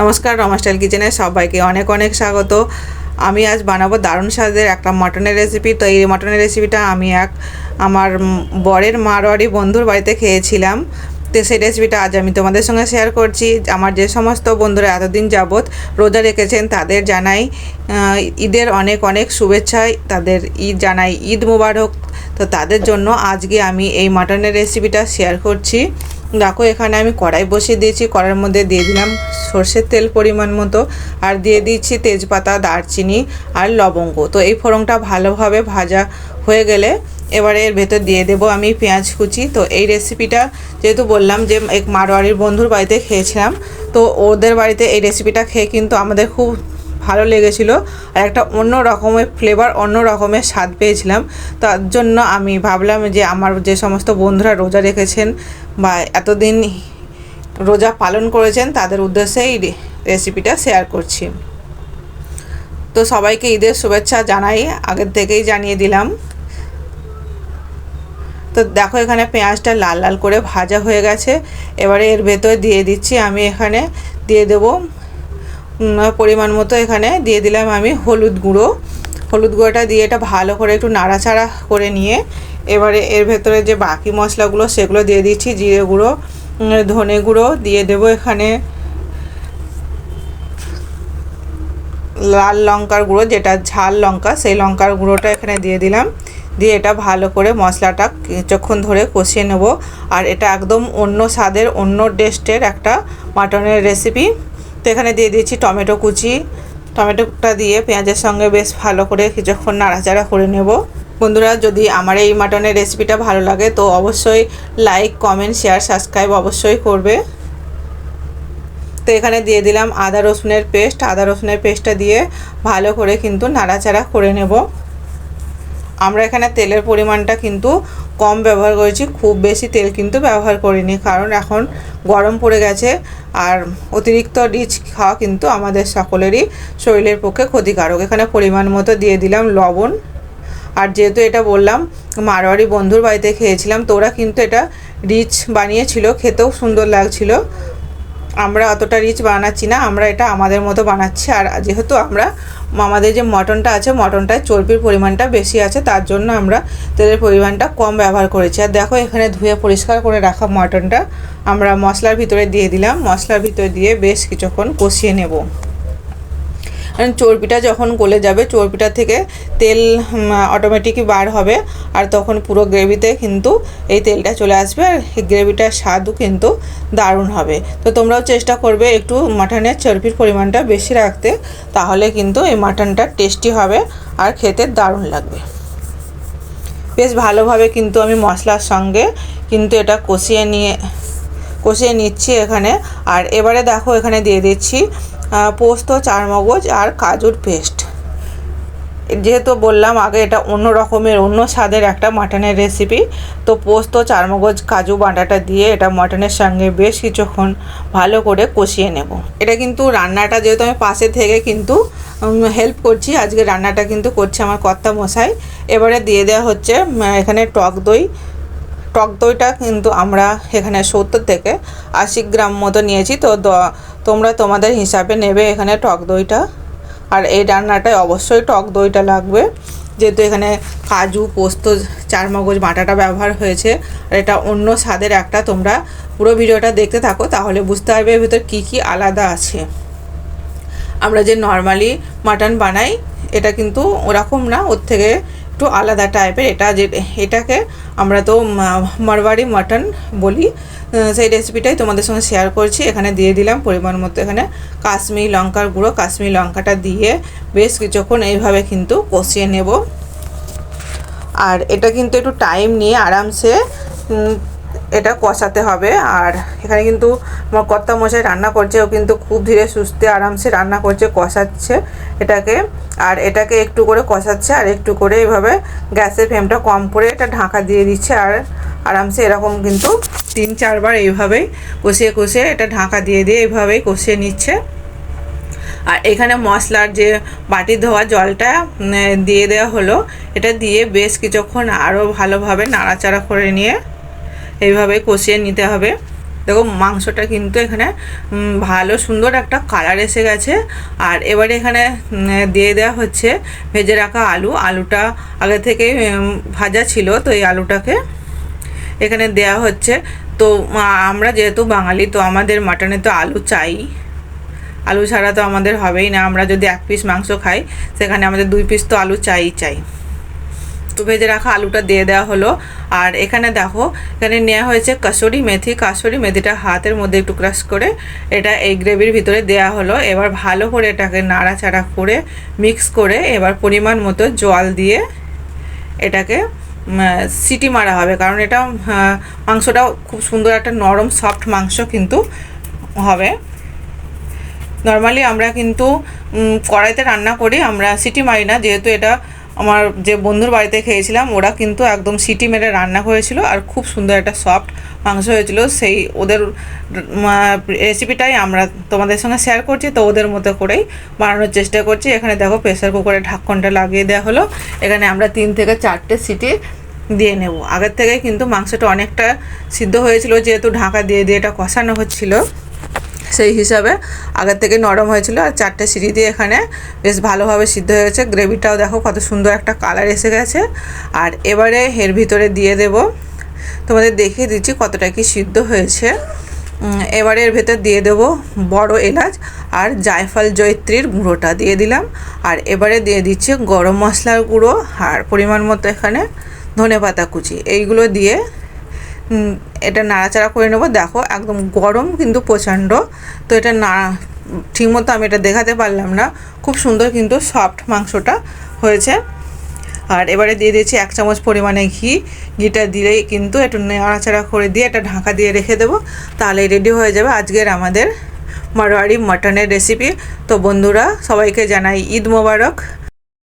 নমস্কার রমাস্টাইল কিচেনে সবাইকে অনেক অনেক স্বাগত। আমি আজ বানাবো দারুণ স্বাদের একটা মটনের রেসিপি তো এই মটনের রেসিপিটা আমি এক আমার বরের মারোয়ারি বন্ধুর বাড়িতে খেয়েছিলাম। তো সেই রেসিপিটা আজ আমি তোমাদের সঙ্গে শেয়ার করছি। আমার যে সমস্ত বন্ধুরা এতদিন যাবৎ রোজা রেখেছেন, তাদের জানাই ঈদের অনেক অনেক শুভেচ্ছা। তাদের ঈদ জানাই ঈদ মুবারক। তো তাদের জন্য আজকে আমি এই মাটনের রেসিপিটা শেয়ার করছি। দেখো, এখানে আমি কড়াই বসিয়ে দিয়েছি, কড়াইয়ের মধ্যে দিয়ে দিলাম সর্ষের তেল পরিমাণ মতো, আর দিয়ে দিচ্ছি তেজপাতা, দারচিনি আর লবঙ্গ। তো এই ফোড়নটা ভালোভাবে ভাজা হয়ে গেলে এবারে এর ভেতর দিয়ে দেবো আমি পেঁয়াজ কুচি। তো এই রেসিপিটা যেহেতু বললাম যে এক মারোয়ারির বন্ধুর বাড়িতে খেয়েছিলাম, তো ওদের বাড়িতে এই রেসিপিটা খেয়ে কিন্তু আমাদের খুব ভালো লেগেছিল। আর একটা অন্য রকমের ফ্লেভার অন্য রকমের স্বাদ পেয়েছিলাম। তার জন্য আমি ভাবলাম যে আমার যে সমস্ত বন্ধুরা রোজা রেখেছেন বা এতদিন রোজা পালন করেছেন, তাদের উদ্দেশ্যে এই রেসিপিটা শেয়ার করছি। তো সবাইকে ঈদের শুভেচ্ছা জানাই, আগের থেকেই জানিয়ে দিলাম। তো দেখো এখানে পেঁয়াজটা লাল লাল করে ভাজা হয়ে গেছে। এবারে এর ভেতরে দিয়ে দিচ্ছি, আমি এখানে দিয়ে দেবো পরিমাণ মতো এখানে দিয়ে দিলাম আমি হলুদ গুঁড়ো। হলুদ গুঁড়োটা দিয়ে এটা ভালো করে একটু নাড়াচাড়া করে নিয়ে এবারে এর ভেতরে যে বাকি মশলাগুলো সেগুলো দিয়ে দিচ্ছি, জিরে গুঁড়ো ধনে গুঁড়ো দিয়ে দেবো এখানে। লাল লঙ্কার গুঁড়ো, যেটা ঝাল লঙ্কা, সেই লঙ্কার গুঁড়োটা এখানে দিয়ে দিলাম। দিয়ে এটা ভালো করে মশলাটা কিছুক্ষণ ধরে কষিয়ে নেব। আর এটা একদম অন্য স্বাদের, অন্য টেস্টের একটা মাটনের রেসিপি তো এখানে দিয়ে দিয়েছি টমেটো কুচি। টমেটোটা দিয়ে পেঁয়াজের সঙ্গে বেশ ভালো করে কিছুক্ষণ নাড়াচাড়া করে নেব। বন্ধুরা, যদি আমার এই মাটনের রেসিপিটা ভালো লাগে, তো অবশ্যই লাইক কমেন্ট শেয়ার সাবস্ক্রাইব অবশ্যই করবে। তো এখানে দিয়ে দিলাম আদা রসুনের পেস্ট। আদা রসুনের পেস্টটা দিয়ে ভালো করে কিন্তু নাড়াচাড়া করে নেব। আমরা এখানে তেলের পরিমাণটা কিন্তু কম ব্যবহার করেছি, খুব বেশি তেল কিন্তু ব্যবহার করিনি। কারণ এখন গরম পড়ে গেছে আর অতিরিক্ত রিচ খাওয়া কিন্তু আমাদের সকলেরই শরীরের পক্ষে ক্ষতিকারক। এখানে পরিমাণ মতো দিয়ে দিলাম লবণ। আর যেহেতু এটা বললাম, মারোয়ারি বন্ধুর বাড়িতে খেয়েছিলাম, তো ওরা কিন্তু এটা রিচ বানিয়েছিল, খেতেও সুন্দর লাগছিল। আমরা অতটা রিচ বানাচ্ছি না, আমরা এটা আমাদের মতো বানাচ্ছি। আর যেহেতু আমরা আমাদের যে মটনটা আছে, মটনটায় চর্বির পরিমাণটা বেশি আছে, তার জন্য আমরা তেলের পরিমাণটা কম ব্যবহার করেছি। আর দেখো, এখানে ধুয়ে পরিষ্কার করে রাখা মটনটা আমরা মশলার ভিতরে দিয়ে দিলাম। মশলার ভিতরে দিয়ে বেশ কিছুক্ষণ কষিয়ে নেব। চর্বিটা যখন গলে যাবে, চর্বিটা থেকে তেল অটোমেটিকই বার হবে। আর তখন পুরো গ্রেভিতে কিন্তু এই তেলটা চলে আসবে। আর গ্রেভিটার স্বাদও কিন্তু দারুণ হবে। তো তোমরাও চেষ্টা করবে একটু মাটনের চর্বির পরিমাণটা বেশি রাখতে, তাহলে কিন্তু এই মাটনটা টেস্টি হবে আর খেতে দারুণ লাগবে। বেশ ভালোভাবে কিন্তু আমি মশলার সঙ্গে কিন্তু এটা কষিয়ে নিয়ে, কষিয়ে নিচ্ছি এখানে। আর এবারে দেখো, এখানে দিয়ে দিচ্ছি পোস্ত, চারমগজ আর কাজুর পেস্ট। যেহেতু বললাম আগে এটা অন্য রকমের, অন্য স্বাদের একটা মাটনের রেসিপি তো পোস্ত, চারমগজ, কাজু বাটাটা দিয়ে এটা মাটনের সঙ্গে বেশ কিছুক্ষণ ভালো করে কষিয়ে নেব। এটা কিন্তু রান্নাটা যেহেতু আমি পাশে থেকে কিন্তু হেল্প করছি। আজকে রান্নাটা কিন্তু করছে আমার কর্তা মশাই এবারে দিয়ে দেওয়া হচ্ছে এখানে টক দই। টক দইটা কিন্তু আমরা এখানে সত্তর থেকে আশি গ্রাম মতো নিয়েছি। তো তোমরা তোমাদের হিসাবে নেবে এখানে টক দইটা। আর এই রান্নাটায় অবশ্যই টক দইটা লাগবে। যেহেতু এখানে কাজু, পোস্ত, চারমগজ, বাটাটা ব্যবহার হয়েছে। আর এটা অন্য স্বাদের একটা। তোমরা পুরো ভিডিওটা দেখতে থাকো, তাহলে বুঝতে পারবে এর ভিতর কী কী আলাদা আছে। আমরা যে নর্মালি মাটন বানাই, এটা কিন্তু ওরকম না। ওর থেকে একটু আলাদা টাইপের এটা যে, এটাকে আমরা তো মারবাড়ি মাটন বলি। সেই রেসিপিটাই তোমাদের সঙ্গে শেয়ার করছি। এখানে দিয়ে দিলাম পরিমাণ মতো। এখানে কাশ্মীর লঙ্কার গুঁড়ো। কাশ্মীর লঙ্কাটা দিয়ে বেশ কিছুক্ষণ এইভাবে কিন্তু কষিয়ে নেব। আর এটা কিন্তু একটু টাইম নিয়ে আরামসে এটা কষাতে হবে। আর এখানে কিন্তু আমার কর্তা মশাই রান্না করছে, ও কিন্তু খুব ধীরে সুস্থে আরামসে রান্না করছে, কষাচ্ছে এটাকে। আর এটাকে একটু করে কষাচ্ছে, আর একটু করে এইভাবে গ্যাসের ফ্লেমটা কম করে এটা ঢাকা দিয়ে দিচ্ছে, আর আরামসে এরকম কিন্তু তিন চারবার এইভাবেই কষিয়ে কষিয়ে এটা ঢাকা দিয়ে দিয়ে এইভাবেই কষিয়ে নিচ্ছে। আর এখানে মশলার যে বাটি ধোয়া জলটা দিয়ে দেওয়া হলো, এটা দিয়ে বেশ কিছুক্ষণ আরও ভালোভাবে নাড়াচাড়া করে নিয়ে এইভাবে কষিয়ে নিতে হবে। দেখো মাংসটা কিন্তু এখানে ভালো সুন্দর একটা কালার এসে গেছে। আর এবারে এখানে দিয়ে দেওয়া হচ্ছে ভেজে রাখা আলু। আলুটা আগে থেকে ভাজা ছিল তো এই আলুটাকে। এখানে দেয়া হচ্ছে, তো আমরা যেহেতু বাঙালি, তো আমাদের মাটনে তো আলু চাই। আলু ছাড়া তো আমাদের হবেই না। আমরা যদি এক পিস মাংস খাই, সেখানে আমাদের দুই পিস তো আলু চাই চাই ভেজে রাখা আলুটা দিয়ে দেওয়া হলো। আর এখানে দেখো, এখানে নেওয়া হয়েছে কাসুরি মেথি। কাসুরি মেথিটা হাতের মধ্যে একটু ক্রাশ করে এটা এই গ্রেভির ভিতরে দেওয়া হলো। এবার ভালো করে এটাকে নাড়াচাড়া করে মিক্স করে এবার পরিমাণ মতো জল দিয়ে এটাকে সিটি মারা হবে। কারণ এটা মাংসটাও খুব সুন্দর একটা নরম সফট মাংস কিন্তু হবে। নর্মালি আমরা কিন্তু কড়াইতে রান্না করি, আমরা সিটি মারি না। যেহেতু এটা আমার যে বন্ধুর বাড়িতে খেয়েছিলাম, ওরা কিন্তু একদম সিটি মেরে রান্না করেছিল আর খুব সুন্দর একটা সফট মাংস হয়েছিল। সেই ওদের রেসিপিটাই আমরা তোমাদের সঙ্গে শেয়ার করছি, তো ওদের মতো করেই বানানোর চেষ্টা করছি। এখানে দেখো প্রেসার কুকারে ঢাকনটা লাগিয়ে দেওয়া হলো। এখানে আমরা তিন থেকে চারটে সিটি দিয়ে নেব। আগের থেকে কিন্তু মাংসটা অনেকটা সিদ্ধ হয়েছিল, যেহেতু ঢাকা দিয়ে দিয়ে এটা কষানো হচ্ছিল। সেই হিসাবে আগের থেকে নরম হয়েছিল আর চারটে সিঁড়ি দিয়ে এখানে বেশ ভালোভাবে সিদ্ধ হয়ে গেছে। গ্রেভিটাও দেখো কত সুন্দর একটা কালার এসে গেছে। আর এবারে এর ভিতরে দিয়ে দেব। তোমাদের দেখিয়ে দিচ্ছি কতটা কি সিদ্ধ হয়েছে। এবারে এর ভেতর দিয়ে দেব বড় এলাচ আর জায়ফল জয়ত্রীর গুঁড়োটা দিয়ে দিলাম। আর এবারে দিয়ে দিচ্ছি গরম মশলার গুঁড়ো আর পরিমাণ মতো এখানে ধনে পাতা কুচি। এইগুলো দিয়ে এটা নাড়াচাড়া করে নেব। দেখো, একদম গরম কিন্তু প্রচণ্ড। তো এটা না, ঠিকমতো আমি এটা দেখাতে পারলাম না। খুব সুন্দর কিন্তু সফট মাংসটা হয়েছে। আর এবারে দিয়ে দিয়েছি এক চামচ পরিমাণে ঘি। ঘিটা দিলেই কিন্তু একটু নাড়াচাড়া করে দিয়ে এটা ঢাকা দিয়ে রেখে দেবো। তাহলে রেডি হয়ে যাবে আজকের আমাদের মারোয়ারি মাটনের রেসিপি তো বন্ধুরা, সবাইকে জানাই ঈদ মোবারক।